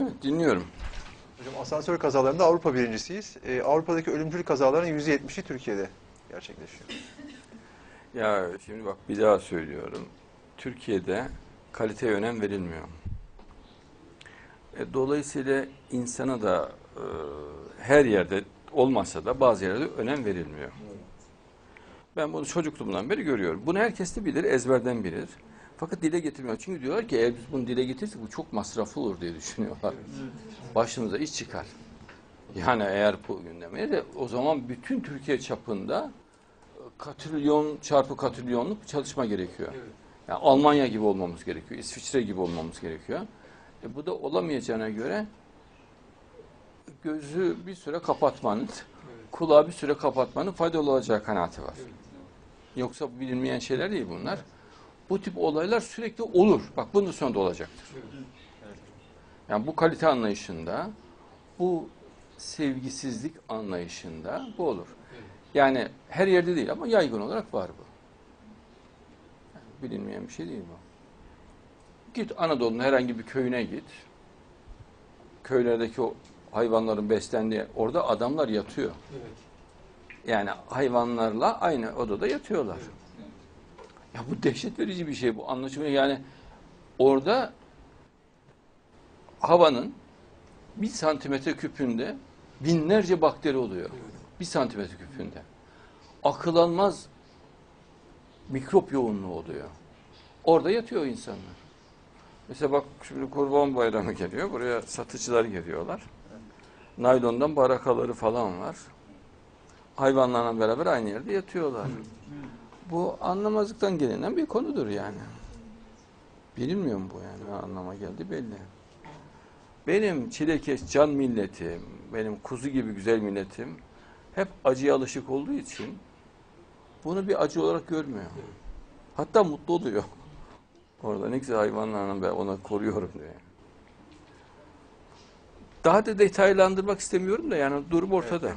Evet dinliyorum. Hocam asansör kazalarında Avrupa birincisiyiz. Ee, Avrupa'daki ölümcül kazaların %70'i Türkiye'de gerçekleşiyor. Ya şimdi bak bir daha söylüyorum. Türkiye'de kaliteye önem verilmiyor. E, dolayısıyla insana da e, her yerde olmasa da bazı yerlerde önem verilmiyor. Ben bunu çocukluğumdan beri görüyorum. Bunu herkes de bilir, ezberden bilir. Fakat dile getirmiyor. Çünkü diyorlar ki eğer biz bunu dile getirirsek bu çok masraflı olur diye düşünüyorlar. Başımıza iş çıkar. Yani eğer bu gündeme de o zaman bütün Türkiye çapında katrilyon çarpı katrilyonluk bir çalışma gerekiyor. Yani Almanya gibi olmamız gerekiyor, İsviçre gibi olmamız gerekiyor. E bu da olamayacağına göre gözü bir süre kapatmanın, kulağı bir süre kapatmanın faydalı olacağı kanaati var. Yoksa bilinmeyen şeyler değil bunlar. Bu tip olaylar sürekli olur. Bak bunun sonunda olacaktır. Yani bu kalite anlayışında, bu sevgisizlik anlayışında bu olur. Yani her yerde değil ama yaygın olarak var bu. Yani bilinmeyen bir şey değil bu. Git Anadolu'nun herhangi bir köyüne git. Köylerdeki o hayvanların beslendiği orada adamlar yatıyor. Yani hayvanlarla aynı odada yatıyorlar. Ya bu dehşet verici bir şey bu anlaşılmıyor. Yani orada havanın bir santimetre küpünde binlerce bakteri oluyor. Bir santimetre küpünde. Akıl almaz mikrop yoğunluğu oluyor. Orada yatıyor insanlar. Mesela bak şimdi kurban bayramı geliyor. Buraya satıcılar geliyorlar. Naylondan barakaları falan var. Hayvanlarla beraber aynı yerde yatıyorlar. Bu anlamazlıktan gelinen bir konudur yani. Bilinmiyor mu bu yani? Anlama geldi belli. Benim çilekeş can milletim, benim kuzu gibi güzel milletim hep acıya alışık olduğu için bunu bir acı olarak görmüyor. Hatta mutlu oluyor. Orada ne güzel hayvanlarla ben ona koruyorum diye. Daha da detaylandırmak istemiyorum da yani durum ortada.